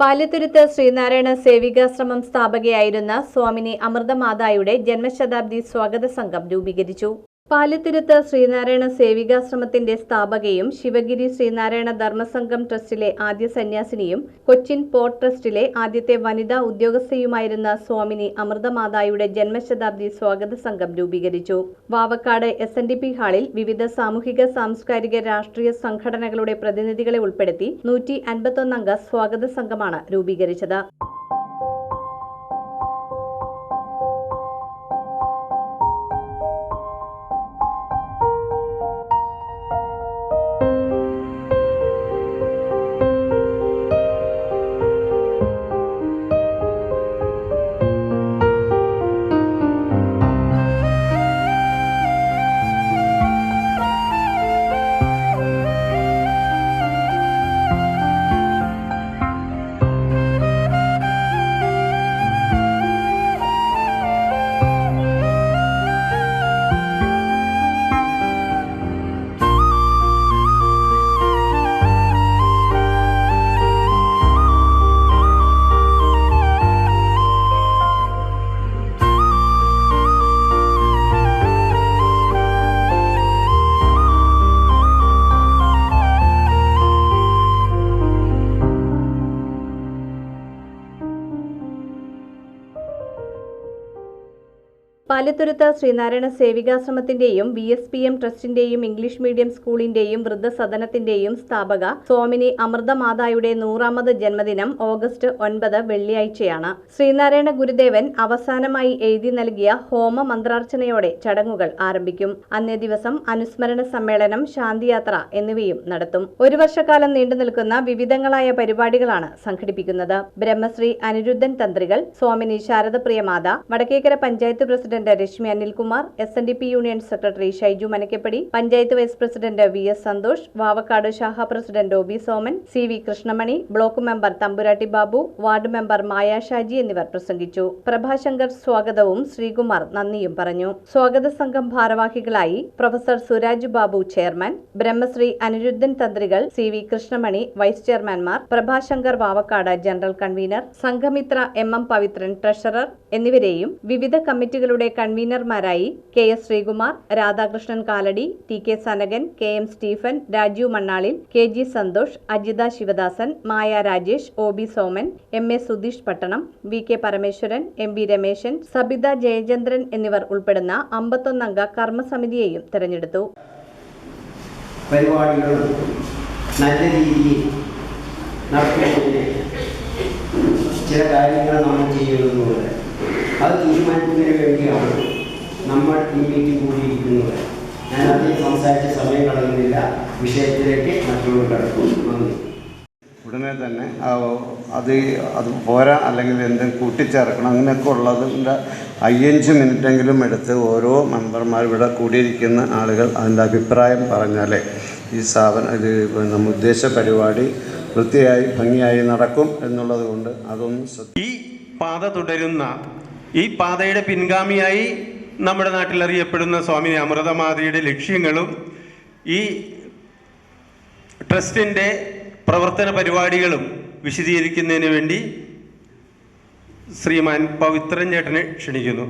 പാല്യത്തുരുത്ത് ശ്രീനാരായണ സേവികാശ്രമം സ്ഥാപകയായിരുന്ന സ്വാമിനി അമൃതമാതായുടെ ജന്മശതാബ്ദി സ്വാഗത സംഘം രൂപീകരിച്ചു. പാല്യത്തുരുത്ത് ശ്രീനാരായണ സേവികാശ്രമത്തിന്റെ സ്ഥാപകയും ശിവഗിരി ശ്രീനാരായണ ധർമ്മസംഘം ട്രസ്റ്റിലെ ആദ്യ സന്യാസിനിയും കൊച്ചിൻ പോർട്ട് ട്രസ്റ്റിലെ ആദ്യത്തെ വനിതാ ഉദ്യോഗസ്ഥയുമായിരുന്ന സ്വാമിനി അമൃതമാതായുടെ ജന്മശതാബ്ദി സ്വാഗത സംഘം രൂപീകരിച്ചു. Vavakkad S N D P ഹാളിൽ വിവിധ സാമൂഹിക സാംസ്കാരിക രാഷ്ട്രീയ സംഘടനകളുടെ പ്രതിനിധികളെ ഉൾപ്പെടുത്തി നൂറ്റി അൻപത്തൊന്നംഗ സ്വാഗത സംഘമാണ് രൂപീകരിച്ചത്. പാലത്തുരുത്ത് ശ്രീനാരായണ സേവികാശ്രമത്തിന്റെയും ബി എസ് പി എം ട്രസ്റ്റിന്റെയും ഇംഗ്ലീഷ് മീഡിയം സ്കൂളിന്റെയും വൃദ്ധസദനത്തിന്റെയും സ്ഥാപക സ്വാമിനി അമൃതമാതായുടെ നൂറാമത് ജന്മദിനം ഓഗസ്റ്റ് ഒൻപത് വെള്ളിയാഴ്ചയാണ്. ശ്രീനാരായണ ഗുരുദേവൻ അവസാനമായി എഴുതി നൽകിയ ഹോമ മന്ത്രാർച്ചനയോടെ ചടങ്ങുകൾ ആരംഭിക്കും. അന്നേ ദിവസം അനുസ്മരണ സമ്മേളനം ശാന്തിയാത്ര എന്നിവയും നടത്തും. ഒരു വർഷക്കാലം നീണ്ടു നിൽക്കുന്ന വിവിധങ്ങളായ പരിപാടികളാണ് സംഘടിപ്പിക്കുന്നത്. Brahmasree Aniruddhan Thanthrikal Swamini Saradapriya Matha Vadakkekara panchayat president Reshmi Anilkumar S N D P union secretary Shaiju Manakkapady panchayat vice president V S Santhosh Vavakkad ശാഖ president O B Soman C V Krishnamani block member Thamburatti Babu ward member Maya Shaji എന്നിവർ പ്രസംഗിച്ചു. പ്രഭാശങ്കർ സ്വാഗതവും ശ്രീകുമാർ നന്ദിയും പറഞ്ഞു. സ്വാഗത സംഘം ഭാരവാഹികളായി professor Suraj Babu chairman Brahmasree Aniruddhan Thanthrikal C V Krishnamani vice ചെയർമാൻമാർ Prabhashankar Vavakkad general convener Sanghamithra M M Pavithran treasurer എന്നിവരെയും വിവിധ കമ്മിറ്റികളുടെ കൺവീനർമാരായി K S Sreekumar Radhakrishnan Kalady T K Sanakan K M Stephen Rajeev Mannalil K G Santhosh Ajitha Sivadasan Maya Rajesh O B Soman M A Sudheesh Pattanam V K Parameswaran M B Rameshan Sabitha Jayachandran എന്നിവർ ഉൾപ്പെടുന്ന അമ്പത്തൊന്നംഗ കർമ്മസമിതിയെയും തെരഞ്ഞെടുത്തു. ചില കാര്യങ്ങൾ നമ്മൾ ചെയ്യുന്നതുകൊണ്ട് അത് തീരുമാനിക്കുന്നതിന് വേണ്ടിയാണ് നമ്മൾ ഈ മീറ്റിംഗ് കൂടിയിരിക്കുന്നത്. ഞാൻ അതിൽ സംസാരിച്ച സമയം കളയുന്നില്ല. വിഷയത്തിലേക്ക് മറ്റുള്ളവർ കടക്കും. നന്ദി. ഉടനെ തന്നെ ആ അത് അത് പോരാ അല്ലെങ്കിൽ എന്തെങ്കിലും കൂട്ടിച്ചേർക്കണം അങ്ങനെയൊക്കെ ഉള്ളതിന്റെ അയ്യഞ്ച് മിനിറ്റെങ്കിലും എടുത്ത് ഓരോ മെമ്പർമാർ ഇവിടെ കൂടിയിരിക്കുന്ന ആളുകൾ അതിന്റെ അഭിപ്രായം പറഞ്ഞാലേ ഈ സ്ഥാപനം ഇത് നമ്മൾ ഉദ്ദേശ പരിപാടി വൃത്തിയായി ഭംഗിയായി നടക്കും എന്നുള്ളത് കൊണ്ട് അതൊന്നും ഈ പാത തുടരുന്ന ഈ പാതയുടെ പിൻഗാമിയായി നമ്മുടെ നാട്ടിൽ അറിയപ്പെടുന്ന സ്വാമി അമൃതമാതയുടെ ലക്ഷ്യങ്ങളും ഈ ട്രസ്റ്റിന്റെ പ്രവർത്തന പരിപാടികളും വിശദീകരിക്കുന്നതിന് വേണ്ടി ശ്രീമാൻ പവിത്രൻ ചേട്ടനെ ക്ഷണിക്കുന്നു.